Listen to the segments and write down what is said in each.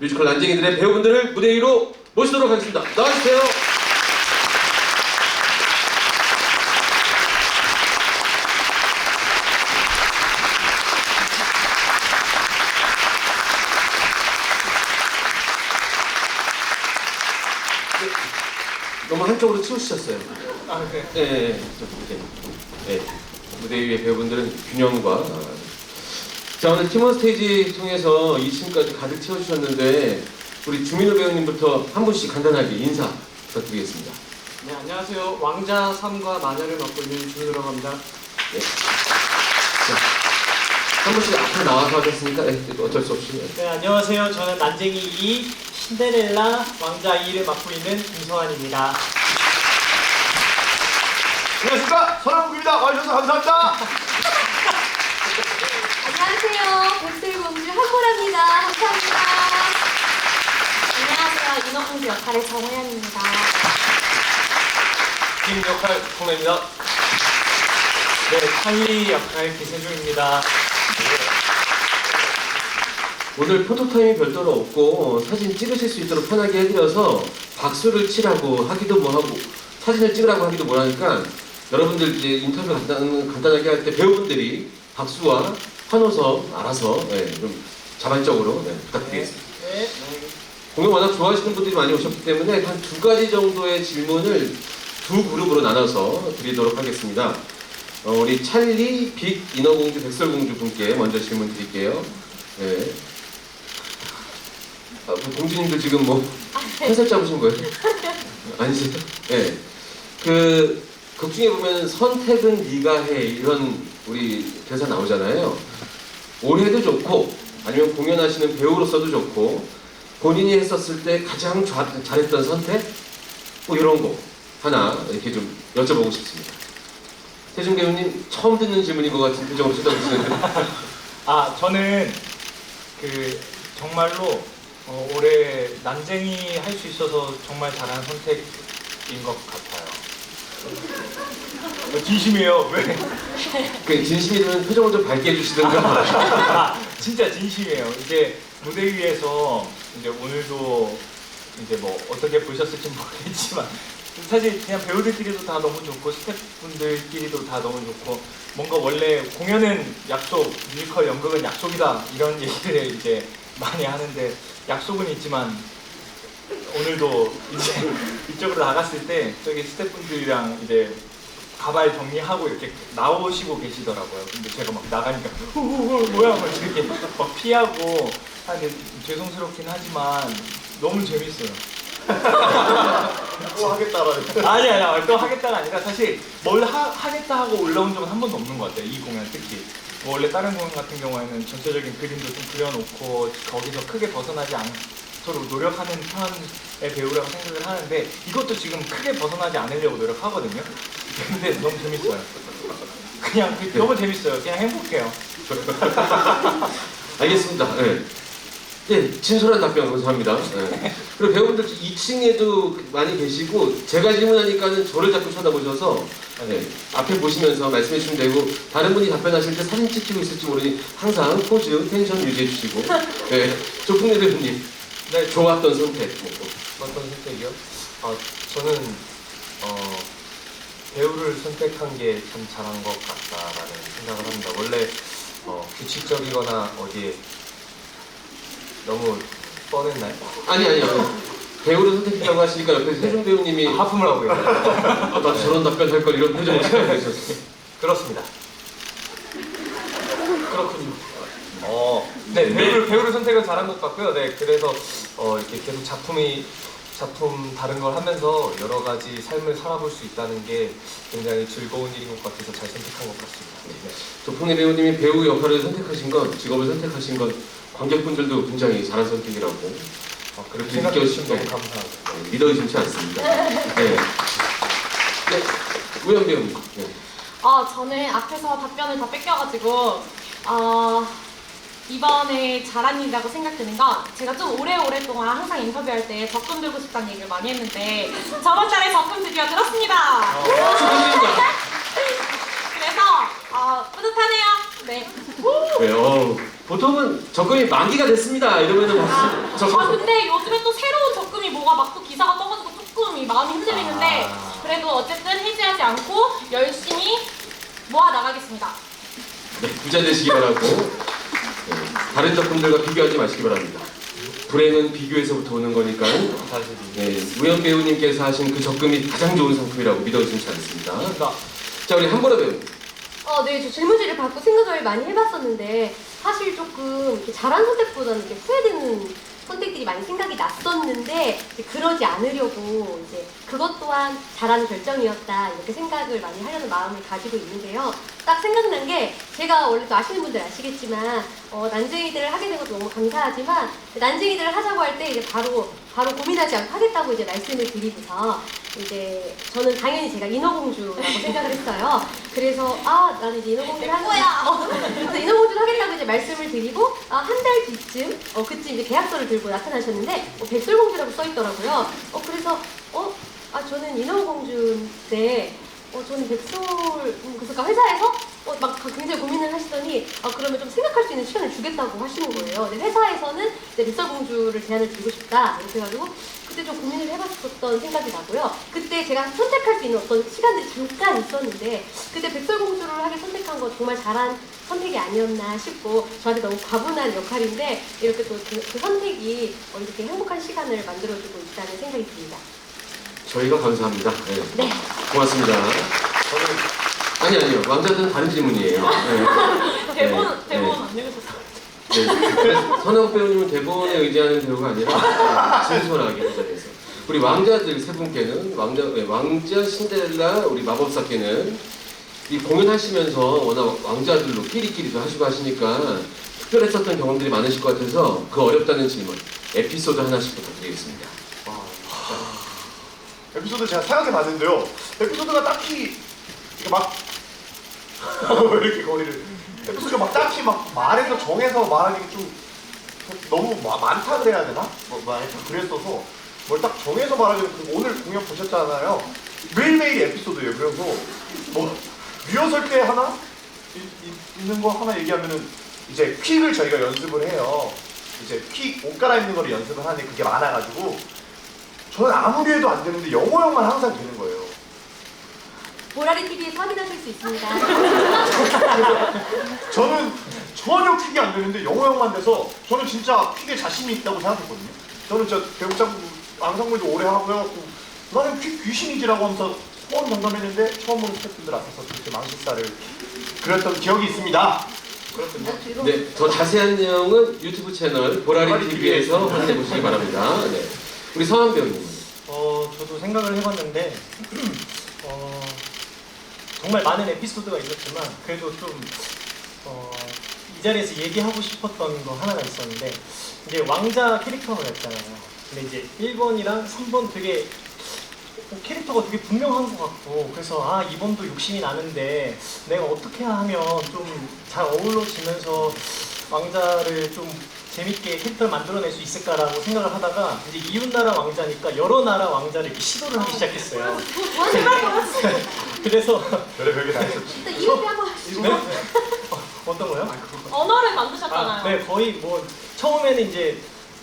뮤지컬 난쟁이들의 배우분들을 무대 위로 모시도록 하겠습니다. 나와주세요. 네, 너무 한쪽으로 치우치셨어요. 아, 네. 예, 예, 예. 좀 이렇게. 예. 무대 위의 배우분들은 균형과 아, 자 오늘 팀원 스테이지 통해서 2층까지 가득 채워주셨는데 우리 주민호 배우님부터 한 분씩 간단하게 인사 부탁드리겠습니다. 네, 안녕하세요. 왕자 3과 마녀를 맡고 있는 준우라고 합니다. 네. 자, 한 분씩 앞으로 나와서 하겠습니까? 네, 어쩔 수 없이. 네, 안녕하세요. 저는 난쟁이 2, 신데렐라 왕자 2를 맡고 있는 김서환입니다. 안녕하십니까 서남국입니다 와주셔서 감사합니다 안녕하세요. 백설공주 한보라입니다. 감사합니다. 안녕하세요. 인어공주 역할의 정우현입니다. 김 역할 송혜입니다. 네, 찰리 역할 기세중입니다. 오늘 포토타임이 별도로 없고 어, 사진 찍으실 수 있도록 편하게 해드려서 박수를 치라고 하기도 뭐하고 사진을 찍으라고 하기도 뭐하니까 여러분들 이제 인터뷰 간단, 간단하게 할 때 배우분들이 박수와 환호성 알아서 네, 좀 자발적으로 네, 부탁드리겠습니다. 네. 공연 워낙 좋아하시는 분들이 많이 오셨기 때문에 한 두 가지 정도의 질문을 두 그룹으로 나눠서 드리도록 하겠습니다. 어, 우리 찰리, 빅, 인어공주, 백설공주 분께 먼저 질문 드릴게요. 네. 아, 뭐 공주님도 지금 뭐 컨셉 잡으신 거예요? 아니세요? 네. 그, 극 중에 보면 선택은 네가 해 이런 우리 대사 나오잖아요. 올해도 좋고 아니면 공연하시는 배우로서도 좋고 본인이 했었을 때 가장 좌- 잘했던 선택? 뭐 이런 거 하나 이렇게 좀 여쭤보고 싶습니다. 태준 배우님 처음 듣는 질문인 것 같은 표정으로 쳐다보시는데 아, 저는 그 정말로 어, 올해 난쟁이 할 수 있어서 정말 잘한 선택인 것 같아요. 어, 진심이에요. 왜? 그 진심이면 표정을 좀 밝게 해주시든가 아, 진짜 진심이에요. 이제 무대 위에서 이제 오늘도 이제 뭐 어떻게 보셨을지 모르겠지만 사실 그냥 배우들끼리도 다 너무 좋고 스태프분들끼리도 다 너무 좋고 뭔가 원래 공연은 약속, 뮤지컬 연극은 약속이다 이런 얘기를 이제 많이 하는데 약속은 있지만 오늘도 이제 이쪽으로 나갔을 때 저기 스태프분들이랑 이제 가발 정리하고 이렇게 나오시고 계시더라고요. 근데 제가 막 나가니까 우우우 뭐야 막 이렇게 막 피하고 하는데 죄송스럽긴 하지만 너무 재밌어요. 또 하겠다라는 아니 아니 또 하겠다가 아니라 사실 뭘 하, 하겠다 하고 올라온 적은 한 번도 없는 것 같아요. 이 공연 특히. 뭐 원래 다른 공연 같은 경우에는 전체적인 그림도 좀 그려놓고 거기서 크게 벗어나지 않도록 노력하는 편의 배우라고 생각을 하는데 이것도 지금 크게 벗어나지 않으려고 노력하거든요. 근데 너무 재밌어요. 그냥 그- 너무 재밌어요. 그냥 행복해요. 알겠습니다. 네. 네, 진솔한 답변 감사합니다. 네. 그리고 배우분들 2층에도 많이 계시고 제가 질문하니까는 저를 자꾸 쳐다보셔서 네, 앞에 보시면서 말씀해 주시면 되고 다른 분이 답변하실 때 사진 찍히고 있을지 모르니 항상 포즈, 텐션 유지해 주시고 네, 조풍래 배우님 네, 좋았던 선택 뭐. 어떤 선택이요? 아, 저는 어, 배우를 선택한 게 참 잘한 것 같다라는 생각을 합니다. 원래 어, 규칙적이거나 어디에 너무 뻔했나요? 아니 아니 아니 배우를 선택했다고 하시니까 옆에 세종 배우님이 아, 하품을 하고요. 아, 나 저런 답변 할 걸 이런 표정을 취하셨어요. 그렇습니다. 그렇군요. 어, 네, 배우를, 배우를 선택을 잘한 것 같고요. 네, 그래서 어, 이렇게 계속 작품이 작품 다른 걸 하면서 여러 가지 삶을 살아볼 수 있다는 게 굉장히 즐거운 일인 것 같아서 잘 선택한 것 같습니다. 네. 조풍래 배우님이 배우 역할을 선택하신 건 직업을 선택하신 건 관객분들도 굉장히 잘한 선택이라고 어, 그렇게 생각해 주시면 너무 느껴지시죠? 감사합니다. 네, 믿어 의심치 않습니다. 네. 네. 우영 배우님. 네. 어, 저는 앞에서 답변을 다 뺏겨가지고, 어, 이번에 잘한 일이라고 생각드는 건 제가 좀 오래오래 동안 항상 인터뷰할 때 적금 들고 싶다는 얘기를 많이 했는데 저번 달에 적금 드디어 들었습니다. 축하드립니다. 그래서 어, 뿌듯하네요. 네. 네, 어우, 보통은 적금이 만기가 됐습니다. 이러면은 아, 적금 아 근데 요즘에 또 새로운 적금이 뭐가 막또 기사가 떠가지고 조금 이 마음이 흔들리는데 아. 그래도 어쨌든 해지하지 않고 열심히 모아 나가겠습니다. 네, 부자 되시기 바라고 네, 다른 적금들과 비교하지 마시기 바랍니다. 불행은 비교에서부터 오는 거니까 사실 네, 우연 배우님께서 하신 그 적금이 가장 좋은 상품이라고 믿어주시면. 그러니까 자 우리 한보라 배우. 어, 네, 저 질문지를 받고 생각을 많이 해봤었는데 사실 조금 이렇게 잘한 선택보다는 이렇게 후회되는 선택들이 많이 생각이 났었는데 이제 그러지 않으려고 이제 그것 또한 잘한 결정이었다 이렇게 생각을 많이 하려는 마음을 가지고 있는데요. 딱 생각난 게 제가 원래 또 아시는 분들 아시겠지만 어, 난쟁이들을 하게 된 것도 너무 감사하지만 난쟁이들을 하자고 할 때 이제 바로 바로 고민하지 않고 하겠다고 이제 말씀을 드리고서 이제 저는 당연히 제가 인어공주라고 생각을 했어요. 그래서 아 나는 이제 인어공주를 하는 거야. 어, 그래서 인어공주를 하겠다고 이제 말씀을 드리고 아, 한 달 뒤쯤 어 그쯤 이제 계약서를 들고 나타나셨는데 어, 백설공주라고 써 있더라고요. 어 그래서 어 아 저는 인어공주인데 어 저는 백설 음, 그래서 회사에서 어, 막 굉장히 고민을 하시더니 아 그러면 좀 생각할 수 있는 시간을 주겠다고 하시는 거예요. 근데 회사에서는 이제 백설공주를 제안을 드리고 싶다 이렇게 해가지고 그때 좀 고민을 해봤었던 생각이 나고요. 그때 제가 선택할 수 있는 어떤 시간들이 잠깐 있었는데 그때 백설공주를 하게 선택한 거 정말 잘한 선택이 아니었나 싶고 저한테 너무 과분한 역할인데 이렇게 또그 선택이 어, 이렇게 행복한 시간을 만들어주고 있다는 생각이 듭니다. 저희가 감사합니다. 네. 네. 고맙습니다. 아니 아니요 왕자들은 다른 질문이에요. 네. 대본 네, 대본 네. 안 읽으셨어요? 네. 선영 배우님은 대본에 의지하는 배우가 아니라 그 자리에서 우리 왕자들 세 분께는 왕자 네, 왕자 신데렐라 우리 마법사께는 이 공연하시면서 워낙 왕자들로 끼리끼리도 하시고 하시니까 특별했었던 경험들이 많으실 것 같아서 그 어렵다는 질문 에피소드 하나씩 부탁드리겠습니다. 에피소드 제가 생각해 봤는데요. 에피소드가 딱히 이렇게 막 왜 이렇게 거리를 에피소드가 막 딱히 막 말해서 정해서 말하기 좀 너무 마- 많다 그래야 되나? 뭐 많다 그랬어서 뭘 딱 정해서 말하기는 그 오늘 공연 보셨잖아요. 매일매일 에피소드예요. 그래서 뭐 리허설 때 하나 이- 이- 있는 거 하나 얘기하면은 이제 퀵을 저희가 연습을 해요. 이제 퀵 옷 갈아입는 거를 연습을 하는데 그게 많아가지고 저는 아무리 해도 안 되는데 영어 형만 항상 되는 거예요. 보라리 TV에서 확인하실 수 있습니다. 저는 전혀 퀵이 안 되는데 영어 형만 돼서 저는 진짜 퀵에 자신이 있다고 생각했거든요. 저는 저 배우장 앙상블도 오래 하고요. 나는 퀵 귀신이지라고 하면서 소원 장담했는데 처음으로 스태프분들 앞에서 그렇게 망신살을 그렸던 기억이 있습니다. 그렇군요. 네, 더 자세한 내용은 유튜브 채널 보라리 보라리 TV에서 확인해 보시기 바랍니다. 네. 우리 서한 배우님. 어, 저도 생각을 해봤는데, 어, 정말 많은 에피소드가 있었지만, 그래도 좀, 어, 이 자리에서 얘기하고 싶었던 거 하나가 있었는데, 이제 왕자 캐릭터가 있잖아요. 근데 이제 1번이랑 3번 되게, 어, 캐릭터가 되게 분명한 것 같고, 그래서 아, 2번도 욕심이 나는데, 내가 어떻게 하면 좀 잘 어우러지면서 왕자를 좀 재밌게 캐릭터를 만들어낼 수 있을까라고 생각을 하다가 이제 이웃나라 왕자니까 여러 나라 왕자를 이렇게 시도를 하기 시작했어요. 그래서 별의 별 게 다 있었지. 일단 이렇게 한번 하시죠. 네? 어, 어떤 거요? 언어를 아, 만드셨잖아요. 네 거의 뭐 처음에는 이제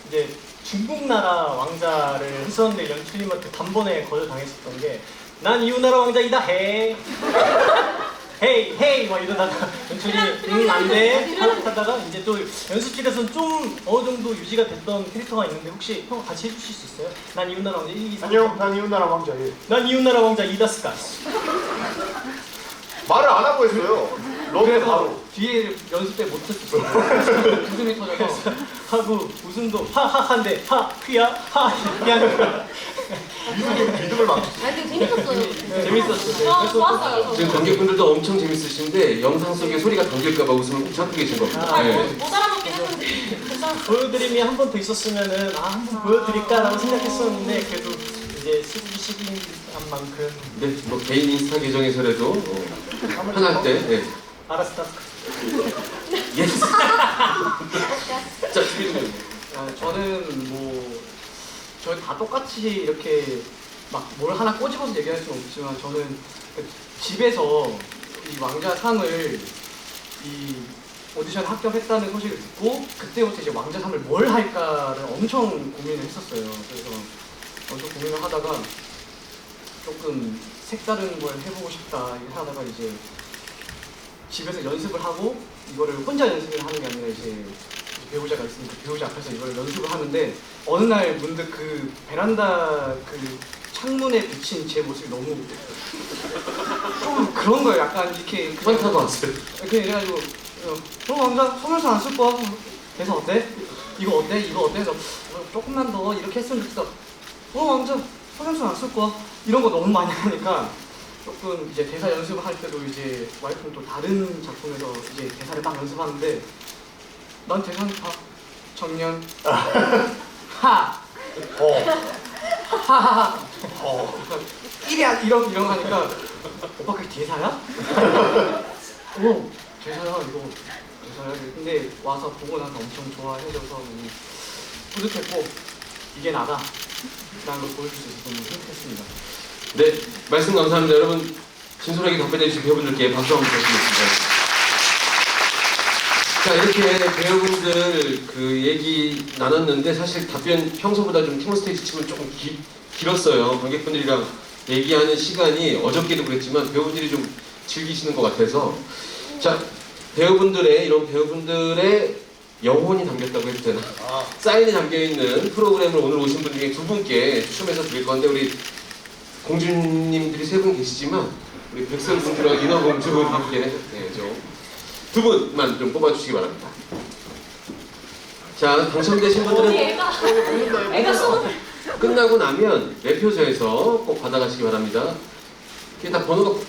이제 중국 나라 왕자를 했었는데 연출님한테 단번에 거절당했었던 게 난 이웃나라 왕자이다 해. 헤이 헤이 막 이러다가 연출이 응 안돼 하다가 이제 또 연습실에서는 좀 어느 정도 유지가 됐던 캐릭터가 있는데 혹시 형 같이 해주실 수 있어요? 난 이웃나라 왕자 1, 2, 3 안녕, 난 이웃나라 왕자 예. 난 이웃나라 왕자 이다스카스 말을 안 하고 했어요. 러브 바로. 뒤에 연습 때 못했었어요. 웃음이 터져서 하고 웃음도 하하한데 하 휘야 하 거야 믿음을, 믿음을 재밌었어요. 재밌었어요 어, 좋았어요. 지금 관객분들도 엄청 재밌으신데 영상 속에 소리가 담길까봐 웃음을 꼭 참고 계신 겁니다. 아, 네. 못, 못 알아먹긴 했는데 괜찮았어요. 보여드림이 한 번 더 있었으면은 아 한 번 보여드릴까라고 생각했었는데 그래도 이제 시기 시기한 만큼 네, 뭐 개인 인스타 계정에서라도 어, 하나 때 네. 알았어 예스. 자, 준비 좀. 아, 저는 뭐 저희 다 똑같이 이렇게 막 뭘 하나 꼬집어서 얘기할 수는 없지만 저는 그 집에서 이 왕자 상을 이 오디션 합격했다는 소식을 듣고 그때부터 이제 왕자상을 뭘 할까를 엄청 고민을 했었어요. 그래서 엄청 고민을 하다가 조금 색다른 걸 해보고 싶다 하다가 이제 집에서 연습을 하고 이거를 혼자 연습을 하는 게 아니라 이제 배우자가 있으니까 배우자 앞에서 이걸 연습을 하는데 어느 날 문득 그 베란다 그 창문에 비친 제 모습이 너무 좀 그런 거예요. 약간 이렇게 그냥 환타가 왔어요. 이렇게 이래가지고 어, 그럼 왕자 소멸서 안 쓸 거야? 대사 어때? 이거 어때? 이거 어때? 그래서 어, 조금만 더 이렇게 했으면 좋겠어. 어 왕자 소멸서 안 쓸 거야? 이런 거 너무 많이 하니까 조금 이제 대사 연습을 할 때도 이제 와이프는 또 다른 작품에서 이제 대사를 막 연습하는데 난 대사는 다 정년 하 어. 하하하 어. 이래 이런 이런 거 하니까 오빠 그게 대사야? 오 대사야 이거 대사야 근데 와서 보고 나서 엄청 좋아해줘서 너무 뿌듯했고 이게 나다 라는 걸 보여줄 수 있어서 너무 행복했습니다 네, 말씀 감사합니다. 여러분, 진솔하게 답변해 주신 배우분들께 박수 한번 부탁드리겠습니다. 자, 이렇게 배우분들 그 얘기 나눴는데 사실 답변 평소보다 좀 팀원 스테이지 치고는 조금 기, 길었어요. 관객분들이랑 얘기하는 시간이 어저께도 그랬지만 배우분들이 좀 즐기시는 것 같아서 자, 배우분들의 이런 배우분들의 영혼이 담겼다고 해도 되나? 아. 사인이 담겨있는 프로그램을 오늘 오신 분 중에 두 분께 추첨해서 드릴 건데 우리 공주님들이 세 분 계시지만 우리 백설공주랑 인어공주님께 네, 좀 두 분만 좀 뽑아주시기 바랍니다. 자 당첨되신 분들은 애가 애가 손 끝나고 나면 매표소에서 꼭 받아가시기 바랍니다. 이게 다 번호가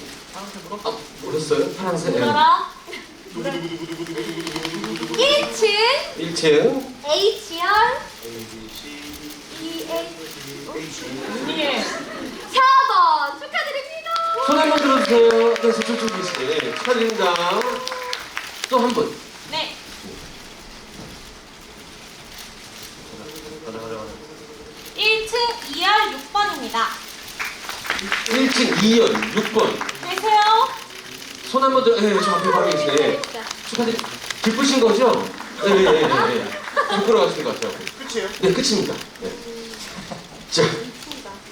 아 모르셨어요? 파란색 네. 뭐라? 1층 1층 HR 예. 4번 축하드립니다. 손 한번 들어주세요. 네, 저쪽 계시네. 축하드립니다. 또한 분. 네. 가자 가자 가자. 1층 2열 6번입니다. 1층 2열 6번. 계세요? 손 한 번 들어. 네, 저 앞에 바로 계시네. 축하드립니다. 기쁘신 거죠? 네, 네, 네. 네. 부끄러워하시는 것 같아요. 끝이에요? 네, 끝입니다. 네. 자,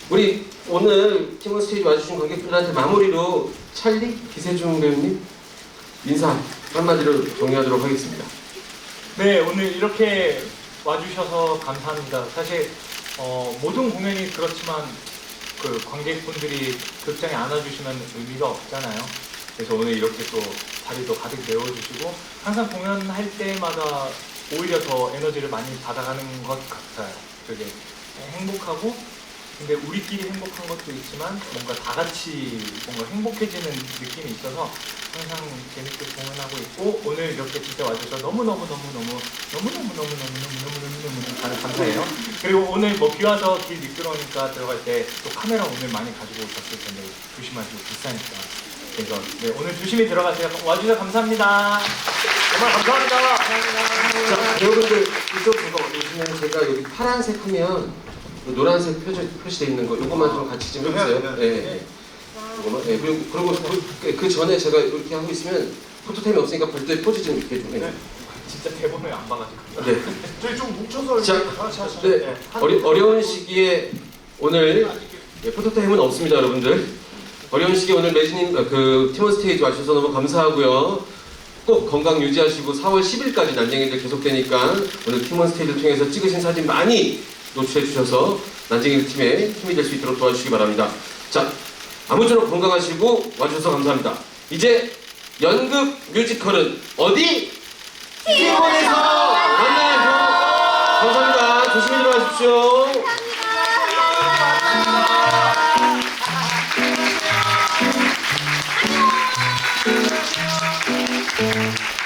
우리 오늘 팀원 스테이지 와주신 관객분들한테 마무리로 찰리 기세중 배우님 인사 한마디로 정리하도록 하겠습니다. 네, 오늘 이렇게 와주셔서 감사합니다. 사실 어, 모든 공연이 그렇지만 그 관객분들이 극장에 안아주시면 의미가 없잖아요. 그래서 오늘 이렇게 또 자리도 가득 메워주시고 항상 공연할 때마다 오히려 더 에너지를 많이 받아가는 것 같아요. 되게 행복하고 근데 우리끼리 행복한 것도 있지만 뭔가 다 같이 뭔가 행복해지는 느낌이 있어서 항상 재밌게 공연하고 있고 오늘 이렇게 진짜 와주셔서 너무너무 너무 너무 너무너무 너무너무 너무너무 너무너무 다들 감사해요. 그리고 오늘 뭐 비 와서 길 미끄러우니까 들어갈 때 또 카메라 오늘 많이 가지고 오셨을 텐데 조심하시고 비싸니까. 그래서 네, 오늘 조심히 들어가세요. 와주셔서 감사합니다. 정말 감사합니다. 자, 배우분들 이쪽 제가 오시면 제가 여기 파란색 하면 그 노란색 표시, 표시되어 있는 거 이것만 좀 같이 좀 해주세요. 네, 네. 네. 이거만. 네. 그리고, 그리고 그, 그 전에 제가 이렇게 하고 있으면 포토타임이 없으니까 별도의 포즈 좀 이렇게 좀 해. 진짜 대본을 안 봐가지고. 네. 저희 좀 뭉쳐서 자, 이렇게 같이 하시죠. 네. 어리, 어려운 시기에 오늘 네, 포토타임은 없습니다, 여러분들. 어려운 시기에 오늘 매진님 어, 그 팀원 스테이지 와주셔서 너무 감사하고요. 꼭 건강 유지하시고 4월 10일까지 난쟁이들 계속되니까 오늘 팀원 스테이지를 통해서 찍으신 사진 많이 노출해 주셔서 난쟁이 팀에 힘이 될 수 있도록 도와주시기 바랍니다. 자, 아무쪼록 건강하시고 와주셔서 감사합니다. 이제 연극 뮤지컬은 어디? 티본에서 만나요. 감사합니다. 조심히 들어가십시오. 감사합니다.